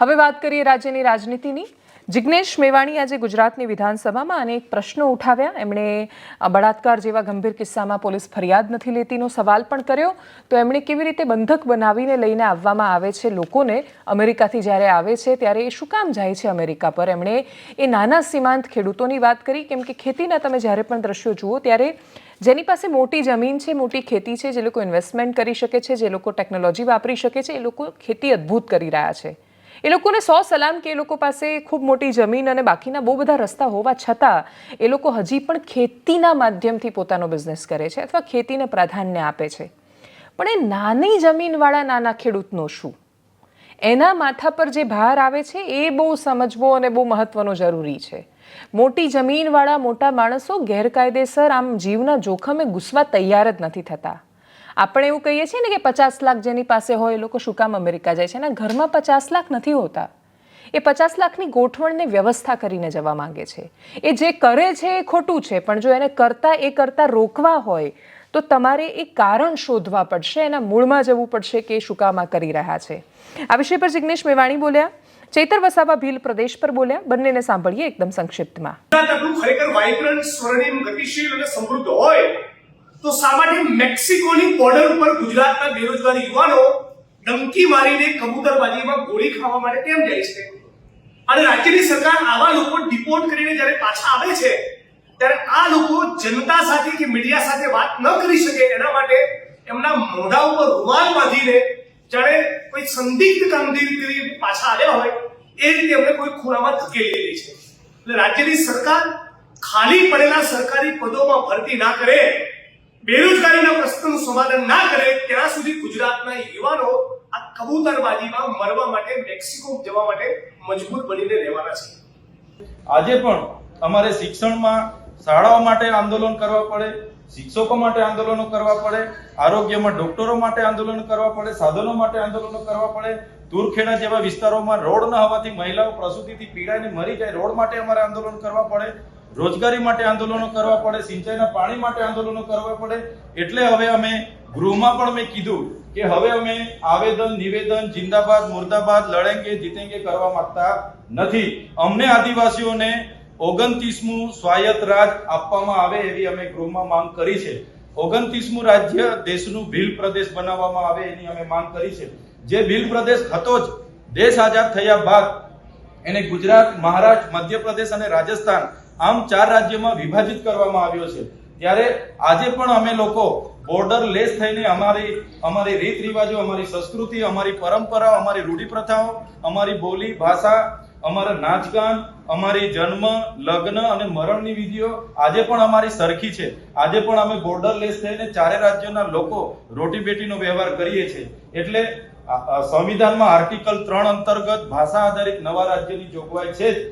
હવે વાત કરીએ રાજ્યની રાજનીતિની. જિજ્ઞેશ મેવાણી આજે ગુજરાતની વિધાનસભામાં અનેક પ્રશ્નો ઉઠાવ્યા. એમણે બળાત્કાર જેવા ગંભીર કિસ્સામાં પોલીસ ફરિયાદ નથી લેતીનો સવાલ પણ કર્યો. તો એમણે કેવી રીતે બંધક બનાવીને લઈને આવવામાં આવે છે લોકોને? અમેરિકાથી જ્યારે આવે છે ત્યારે એ શું કામ જાય છે અમેરિકા પર? એમણે એ નાના સીમાંત ખેડૂતોની વાત કરી, કેમ કે ખેતીના તમે જ્યારે પણ દ્રશ્યો જુઓ ત્યારે જેની પાસે મોટી જમીન છે, મોટી ખેતી છે, જે લોકો ઇન્વેસ્ટમેન્ટ કરી શકે છે, જે લોકો ટેકનોલોજી વાપરી શકે છે, એ લોકો ખેતી અદ્ભુત કરી રહ્યા છે. એ લોકોને સો સલામ કે એ લોકો પાસે ખૂબ મોટી જમીન અને બાકીના બહુ બધા રસ્તા હોવા છતાં એ લોકો હજી પણ ખેતીના માધ્યમથી પોતાનો બિઝનેસ કરે છે અથવા ખેતીને પ્રાધાન્ય આપે છે. પણ એ નાની જમીનવાળા નાના ખેડૂતનો શું? એના માથા પર જે ભાર આવે છે એ બહુ સમજવો અને બહુ મહત્વનો જરૂરી છે. મોટી જમીનવાળા મોટા માણસો ગેરકાયદેસર આમ જીવના જોખમે ઘૂસવા તૈયાર જ નથી થતા. આપણે એવું કહીએ છીએ ને કે પચાસ લાખ જેની પાસે હોય એ લોકો શું કામ અમેરિકા જાય છે? એના ઘરમાં પચાસ લાખ નથી હોતા. એ પચાસ લાખની ગોઠવણને વ્યવસ્થા કરીને જવા માંગે છે. એ જે કરે છે એ ખોટું છે, પણ જો એને કરતા એ કરતા રોકવા હોય, તો તમારે એ કારણ શોધવા પડશે, એના મૂળમાં જવું પડશે કે એ શું કામ કરી રહ્યા છે. આ વિષય પર જિગ્નેશ મેવાણી બોલ્યા, ચેતર વસાવા ભીલ પ્રદેશ પર બોલ્યા, બંનેને સાંભળીએ એકદમ સંક્ષિપ્તમાં. ખરેખર વાઇબ્રન્ટ સ્વર્ણિમ, ગતિશીલ અને સમૃદ્ધ હોય તો શા માટે મેક્સિકોની બોર્ડર ઉપર ગુજરાતના બેરોજગાર યુવાનો ડંકી મારીને કબૂતરબાજીમાં ગોળી ખાવા માટે કેમ જાય છે? અને રાજ્યની સરકાર આવા લોકો ડિપોર્ટ કરીને જ્યારે પાછા આવે છે, ત્યારે આ લોકો જનતા સાથે કે મીડિયા સાથે વાત ન કરી શકે એના માટે એમના મોઢા ઉપર રૂમાલ બાંધીને જાણે કોઈ સંદિગ્ધ કામગીરી પાછા આવ્યા હોય, એ રીતે એમને કોઈ ખૂણામાં ધકેલી દે છે. એટલે રાજ્યની સરકાર ખાલી પડેલા સરકારી પદોમાં ભરતી ના કરે બેરોજગારીના પ્રશ્નનું સમાધાન ના કરે, ત્યાં સુધી ગુજરાતના યુવાનો આ કબૂતરબાજીમાં મરવા માટે મેક્સિકો જવા માટે મજબૂત બનીને રહેવાના છે. આજે પણ અમારે શિક્ષણમાં શાળાઓ માટે આંદોલન કરવા પડે, શિક્ષકો માટે આંદોલનો કરવા પડે, આરોગ્યમાં ડોક્ટરો માટે આંદોલન કરવા પડે, સાધનો માટે આંદોલનો કરવા પડે. દૂરખેડા જેવા વિસ્તારોમાં રોડ ન હોવાથી મહિલાઓ પ્રસૂતિથી પીડાઈને મરી જાય, રોડ માટે અમારે આંદોલન કરવા પડે. રોજગારી માટે આંદોલનો કરવા પડે, સિંચાઈના પાણી માટે આંદોલનો કરવા પડે. એટલે હવે અમે ગૃહમાં પણ મેં કીધું કે હવે અમે આવેદન, નિવેદન, જિંદાબાદ, મુર્દાબાદ, લડેંગે, જીતેંગે કરવા માંગતા નથી. અમને આદિવાસીઓને ઓગણત્રીસમું સ્વાયત્ત રાજ આપવામાં આવે એવી અમે ગૃહમાં માંગ કરી છે. ઓગણત્રીસમું રાજ્ય દેશનું ભીલ પ્રદેશ બનાવવામાં આવે એની અમે માંગ કરી છે. જે ભીલ પ્રદેશ હતો જ, દેશ આઝાદ થયા બાદ એને ગુજરાત, મહારાષ્ટ્ર, મધ્યપ્રદેશ અને રાજસ્થાન આમ ચાર રાજ્યોમાં વિભાજિત કરવામાં આવ્યો છે. ત્યારે આજે પણ અમે લોકો બોર્ડર લેસ થઈને અમારી અમારી રીત રિવાજો અમારી સંસ્કૃતિ, અમારી પરંપરાઓ અમારી રૂઢિ પ્રથાઓ અમારી બોલી, ભાષા, અમારા નાચગાન, અમારી જન્મ, લગ્ન અને મરણની વિધિઓ આજે પણ અમારી સરખી છે. આજે પણ અમે બોર્ડર લેસ થઈને ચારે રાજ્યોના લોકો રોટી બેટીનો વ્યવહાર કરીએ છીએ. એટલે સંવિધાનમાં આર્ટિકલ ત્રણ અંતર્ગત ભાષા આધારિત નવા રાજ્યની જોગવાઈ છે જ.